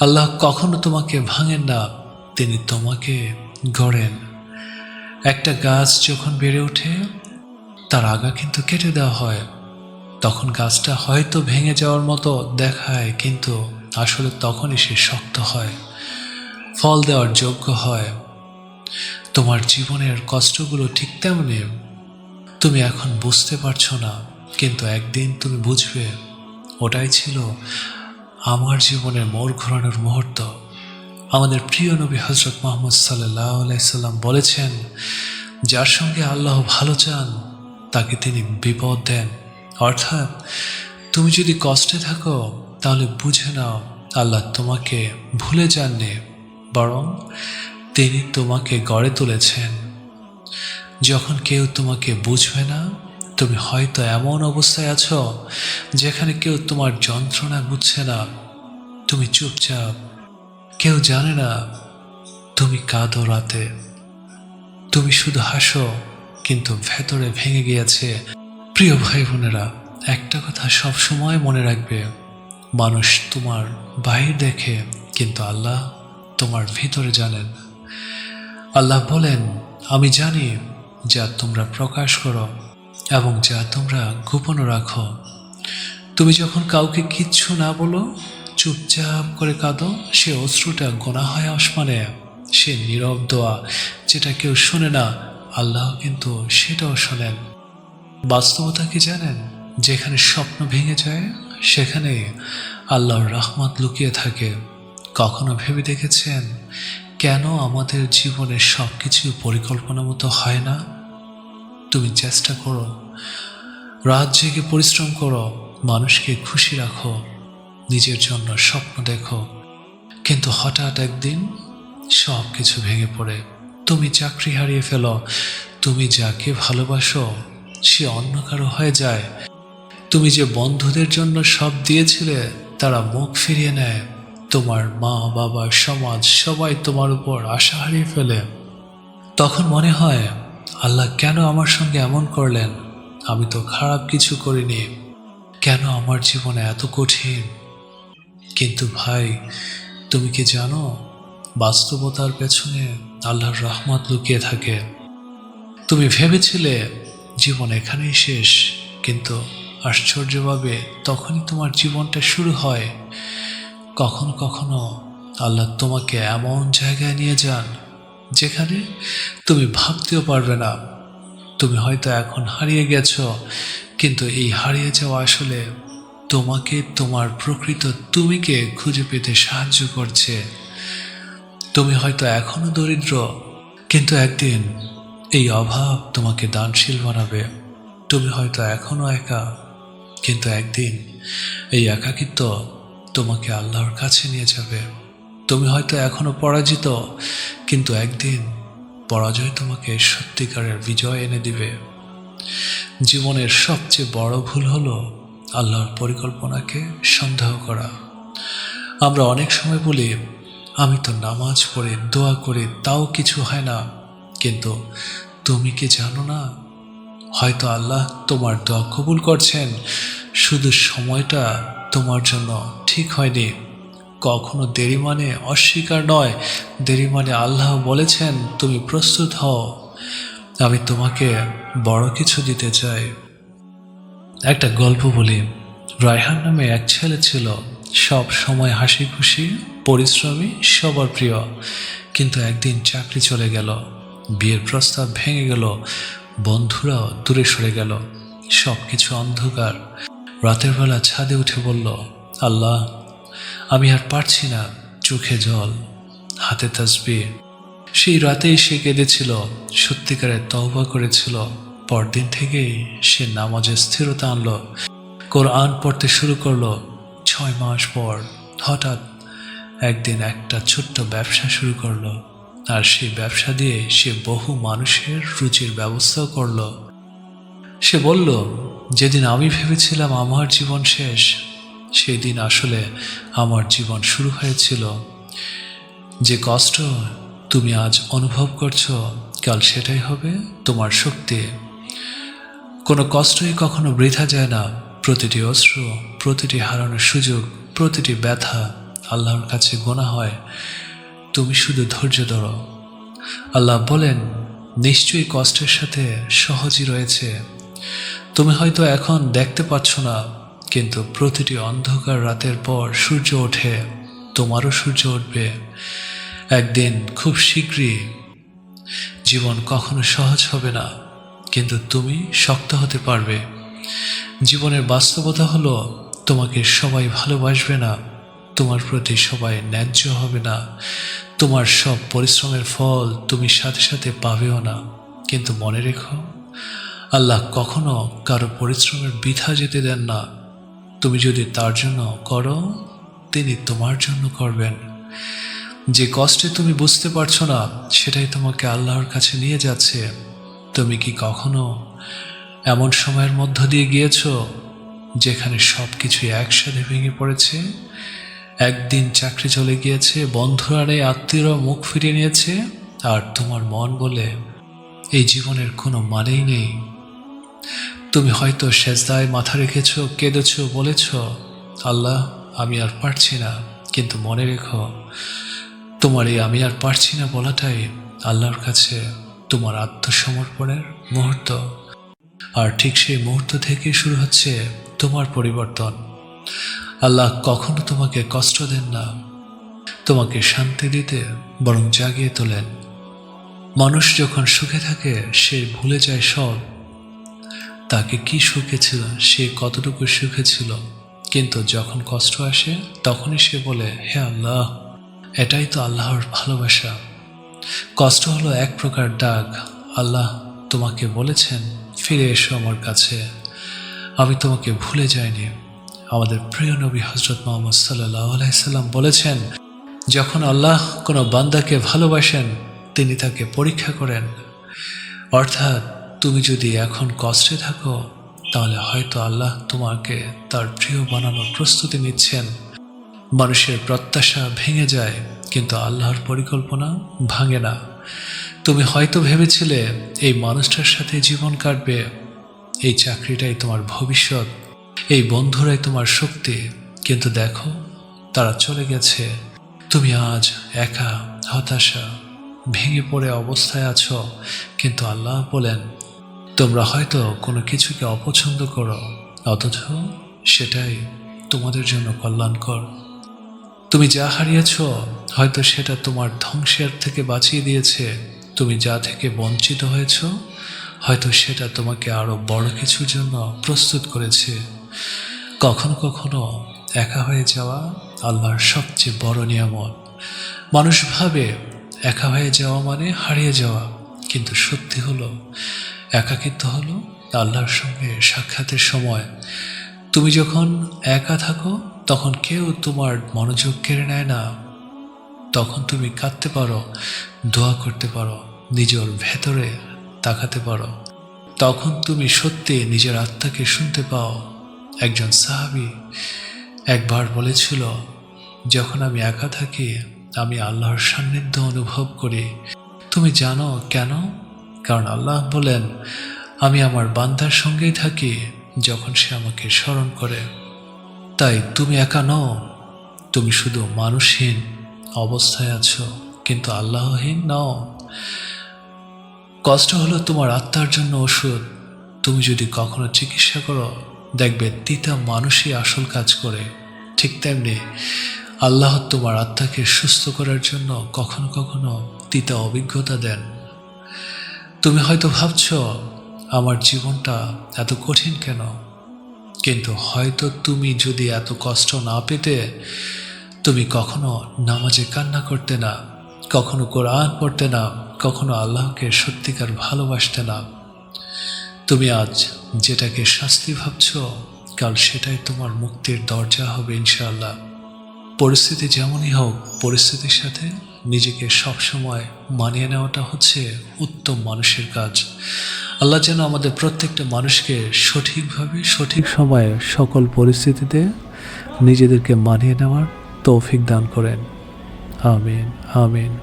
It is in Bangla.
আল্লাহ কখনো তোমাকে ভাঙেন না, তিনি তোমাকে গড়েন। একটা গাছ যখন বেড়ে ওঠে, তার আগা কিন্তু কেটে দেওয়া হয়। তখন গাছটা হয়তো ভেঙে যাওয়ার মতো দেখায়, কিন্তু আসলে তখনই সে শক্ত হয়, ফল দেওয়ার যোগ্য হয়। তোমার জীবনের কষ্টগুলো ঠিক তেমনি, তুমি এখন বুঝতে পারছ না, কিন্তু একদিন তুমি বুঝবে, ওটাই ছিল আমার জীবনের মোড় ঘোরানোর মুহূর্ত। আমাদের প্রিয় নবী হজরত মোহাম্মদ সাল্লাহ আলাইসাল্লাম বলেছেন, যার সঙ্গে আল্লাহ ভালো চান, তাকে তিনি বিপদ দেন। অর্থাৎ, তুমি যদি কষ্টে থাকো, তাহলে বুঝে নাও, আল্লাহ তোমাকে ভুলে যাননি, বরং তিনি তোমাকে গড়ে তুলেছেন। যখন কেউ তোমাকে বুঝবে না তুমি হয়তো এমন অবস্থায় আছো যেখানে কেউ তোমার যন্ত্রণা বুঝছে না। তুমি চুপচাপ, কেউ জানে না তুমি কাঁদো রাতে। তুমি শুধু হাসো, কিন্তু ভেতরে ভেঙে গিয়েছে। প্রিয় ভাই বোনেরা একটা কথা সব সময় মনে রাখবে, মানুষ তোমার বাহির দেখে, কিন্তু আল্লাহ তোমার ভিতরে জানেন। আল্লাহ বলেন, আমি জানি যা তোমরা প্রকাশ করো। এবং যা তোমরা গোপন রাখো। তুমি যখন কাউকে কিচ্ছু না বলো, চুপচাপ করে কাঁদো, সে অশ্রুটা গোনা হয় আসমানে। সে নীরব দোয়া যেটা কেউ শোনে না, আল্লাহ কিন্তু সেটাও শোনেন। বাস্তবতা কি জানেন? যেখানে স্বপ্ন ভেঙে যায়, সেখানে আল্লাহর রহমত লুকিয়ে থাকে। কখনো ভেবে দেখেছেন? কেন আমাদের জীবনের সব কিছু পরিকল্পনা মতো হয় না? তুমি চেষ্টা করো। রাত জেগে পরিশ্রম করো, মানুষকে খুশি রাখো, নিজের জন্য স্বপ্ন দেখো। কিন্তু হঠাৎ একদিন সব কিছু ভেঙে পড়ে। তুমি চাকরি হারিয়ে ফেলো, তুমি যাকে ভালোবাসো, সে অন্য কারও হয়ে যায়। তুমি যে বন্ধুদের জন্য সব দিয়েছিলে, তারা মুখ ফিরিয়ে নেয়। তোমার মা, বাবা, সমাজ, সবাই তোমার উপর আশা হারিয়ে ফেলে। তখন মনে হয় আল্লাহ কেন আমার সঙ্গে এমন করলেন? আমি তো খারাপ কিছু করিনি। কেন আমার জীবনে এত কঠিন? কিন্তু ভাই, তুমি কি জানো, বাস্তবতার পেছনে আল্লাহর রহমত লুকিয়ে থাকে। তুমি ভেবেছিলে, জীবন এখানেই শেষ, কিন্তু আশ্চর্যভাবে তখনই তোমার জীবনটা শুরু হয়। কখনো কখনো আল্লাহ তোমাকে এমন জায়গায় নিয়ে যান যেখানে তুমি ভাবতেও পারবে না। তুমি হয়তো এখন হারিয়ে গেছ, কিন্তু এই হারিয়ে যাওয়া আসলে তোমাকে, তোমার প্রকৃত তুমিকে খুঁজে পেতে সাহায্য করছে। তুমি হয়তো এখনও দরিদ্র, কিন্তু একদিন এই অভাব তোমাকে দানশীল বানাবে। তুমি হয়তো এখনও একা, কিন্তু একদিন এই একাকিত্ব তোমাকে আল্লাহর কাছে নিয়ে যাবে। তুমি হয়তো এখনও পরাজিত, কিন্তু একদিন পরাজয় তোমাকে সত্যিকারের বিজয় এনে দিবে। জীবনের সবচেয়ে বড় ভুল হলো আল্লাহর পরিকল্পনাকে সন্দেহ করা। আমরা অনেক সময় বলি, আমি তো নামাজ পড়ে দোয়া করে তাও কিছু হয় না, কিন্তু তুমি কি জানো না? হয়তো আল্লাহ তোমার দোয়া কবুল করছেন, শুধু সময়টা তোমার জন্য ঠিক হয়নি। কখনো দেরি মানে অস্বীকার নয়। দেরি মানে আল্লাহ বলেছেন, তুমি প্রস্তুত হও। আমি তোমাকে বড় কিছু দিতে চাই। একটা গল্প বলি। রায়হান নামে এক ছেলে ছিল। সব সময় হাসি খুশি পরিশ্রমী, সবার প্রিয়। কিন্তু একদিন চাকরি চলে গেল। বিয়ের প্রস্তাব ভেঙে গেল। বন্ধুরাও দূরে সরে গেল। সব কিছু অন্ধকার। রাতের বেলা ছাদে উঠে বলল, আল্লাহ আমি আর পারছি না চোখে জল, হাতে তাসবি। সেই রাতেই সে কেঁদেছিল, সত্যিকারের তওবা করেছিল। পরদিন থেকেই সে নামাজে স্থিরতা আনলো, কোরআন পড়তে শুরু করল। ছয় মাস পর হঠাৎ একদিন একটা ছোট্ট ব্যবসা শুরু করল। আর সেই ব্যবসা দিয়ে সে বহু মানুষের রুচির ব্যবস্থাও করল। সে বলল, যেদিন আমি ভেবেছিলাম আমার জীবন শেষ সেই দিন আসলে আমার জীবন শুরু হয়েছিল। যে কষ্ট তুমি আজ অনুভব করছ, কাল সেটাই হবে তোমার শক্তি। কোনো কষ্টই কখনো বৃথা যায় না। প্রতিটি অশ্রু, প্রতিটি হারানোর সুযোগ, প্রতিটি ব্যথা আল্লাহর কাছে গোনা হয়। তুমি শুধু ধৈর্য ধরো। আল্লাহ বলেন, নিশ্চয়ই কষ্টের সাথে সহজই রয়েছে। তুমি হয়তো এখন দেখতে পাচ্ছ না কিন্তু প্রতিটি অন্ধকার রাতের পর সূর্য ওঠে, তোমারও সূর্য উঠবে। একদিন খুব শীঘ্রই। জীবন কখনো সহজ হবে না, কিন্তু তুমি শক্ত হতে পারবে। জীবনের বাস্তবতা হলো, তোমাকে সবাই ভালোবাসবে না, তোমার প্রতি সবাই ন্যায্য হবে না, তোমার সব পরিশ্রমের ফল তুমি সাথে সাথে পাবেও না। কিন্তু মনে রেখো, আল্লাহ কখনো কারও পরিশ্রমের বৃথা যেতে দেন না। তুমি যদি তার জন্য করো, তিনি তোমার জন্য করবেন। যে কষ্টে তুমি বুঝতে পারছ না, সেটাই তোমাকে আল্লাহর কাছে নিয়ে যাচ্ছে। তুমি কি কখনো এমন সময়ের মধ্য দিয়ে গিয়েছো, যেখানে সব কিছু একসাথে ভেঙে পড়েছে? একদিন চাকরি চলে গিয়েছে, বন্ধুরা নেই আত্মীয়রা মুখ ফিরিয়ে নিয়েছে, আর তোমার মন বলে, এই জীবনের কোনো মানেই নেই। তুমি হয়তো সেজদায় মাথা রেখেছ, কেঁদেছ, বলেছ, আল্লাহ, আমি আর পারছি না। কিন্তু মনে রেখো, তোমার এই আমি আর পারছি না বলাটাই আল্লাহর কাছে তোমার আত্মসমর্পণের মুহূর্ত। আর ঠিক সেই মুহূর্ত থেকে শুরু হচ্ছে তোমার পরিবর্তন। আল্লাহ কখনো তোমাকে কষ্ট দেন না, তোমাকে শান্তি দিতে বরং জাগিয়ে তোলেন। মানুষ যখন সুখে থাকে, সে ভুলে যায় সব। তাকে কি সুখে ছিল, সে কতটুকু সুখে ছিল। কিন্তু যখন কষ্ট আসে, তখনই সে বলে, হে আল্লাহ, এটাই তো আল্লাহর ভালোবাসা। কষ্ট হলো এক প্রকার ডাক আল্লাহ তোমাকে বলেছেন, ফিরে এসো আমার কাছে। আমি তোমাকে ভুলে যাইনি। আমাদের প্রিয় নবী হজরত মোহাম্মদ সাল্লাহ আলাইসাল্লাম বলেছেন, যখন আল্লাহ কোনো বান্দাকে ভালোবাসেন, তিনি তাকে পরীক্ষা করেন। অর্থাৎ তুমি যদি এখন কষ্টে থাকো, তাহলে হয়তো আল্লাহ তোমাকে তার প্রিয় বানানোর প্রস্তুতি নিচ্ছেন। মানুষের প্রত্যাশা ভেঙে যায়, কিন্তু আল্লাহর পরিকল্পনা ভাঙে না। তুমি হয়তো ভেবেছিলে, এই মানুষটার সাথে জীবন কাটবে। এই চাকরিটাই তোমার ভবিষ্যৎ, এই বন্ধুরাই তোমার শক্তি। কিন্তু দেখো, তারা চলে গেছে। তুমি আজ একা, হতাশা, ভেঙে পড়ে অবস্থায় আছো। কিন্তু আল্লাহ বলেন তোমরা হয়তো কোনো কিছুকে অপছন্দ করো, অথচ সেটাই তোমাদের জন্য কল্যাণকর। তুমি যা হারিয়েছ, হয়তো সেটা তোমার ধ্বংসের থেকে বাঁচিয়ে দিয়েছে। তুমি যা থেকে বঞ্চিত হয়েছ, হয়তো সেটা তোমাকে আরও বড় কিছুর জন্য প্রস্তুত করেছে। কখনো কখনো একা হয়ে যাওয়া আল্লাহর সবচেয়ে বড় নিয়ামত। মানুষ ভাবে, একা হয়ে যাওয়া মানে হারিয়ে যাওয়া, কিন্তু সত্যি হলো একাকিত্ব হলো আল্লাহর সঙ্গে সাক্ষাতের সময়। তুমি যখন একা থাকো, তখন কেউ তোমার মনোযোগ কেড়ে নেয় না। তখন তুমি কাঁদতে পারো, দোয়া করতে পারো, নিজের ভেতরে তাকাতে পারো। তখন তুমি সত্যি নিজের আত্মাকে শুনতে পাও। একজন সাহাবি একবার বলেছিল, যখন আমি একা থাকি, আমি আল্লাহর সান্নিধ্য অনুভব করি। তুমি জানো কেন? কারণ আল্লাহ বলেন, আমি আমার বান্দার সঙ্গেই থাকি যখন সে আমাকে স্মরণ করে। তাই তুমি একা নও, তুমি শুধু মানুষহীন অবস্থায় আছো, কিন্তু আল্লাহহীন নও। কষ্ট হলো তোমার আত্মার জন্য ওষুধ। তুমি যদি কখনো চিকিৎসা করো, দেখবে তিতা মানুষই আসল কাজ করে। ঠিক তেমনি আল্লাহ তোমার আত্মাকে সুস্থ করার জন্য কখনো কখনো তিতা অভিজ্ঞতা দেন। তুমি হয়তো ভাবছ, আমার জীবনটা এত কঠিন কেন? কিন্তু হয়তো তুমি যদি এত কষ্ট না পেতে, তুমি কখনো নামাজে কান্না করতে না, কখনো কোরআন পড়তে না, কখনো আল্লাহকে সত্যিকার ভালোবাসতে না। তুমি আজ যেটাকে শাস্তি ভাবছ, কাল সেটাই তোমার মুক্তির দরজা হবে ইনশাআল্লাহ। পরিস্থিতি যেমনই হোক, পরিস্থিতির সাথে নিজেকে সবসময় মানিয়ে নেওয়াটা হচ্ছে উত্তম মানুষের কাজ। আল্লাহ যেন আমাদের প্রত্যেকটা মানুষকে সঠিকভাবে, সঠিক সময়ে সকল পরিস্থিতিতে নিজেদেরকে মানিয়ে নেওয়ার তৌফিক দান করেন। আমিন আমিন।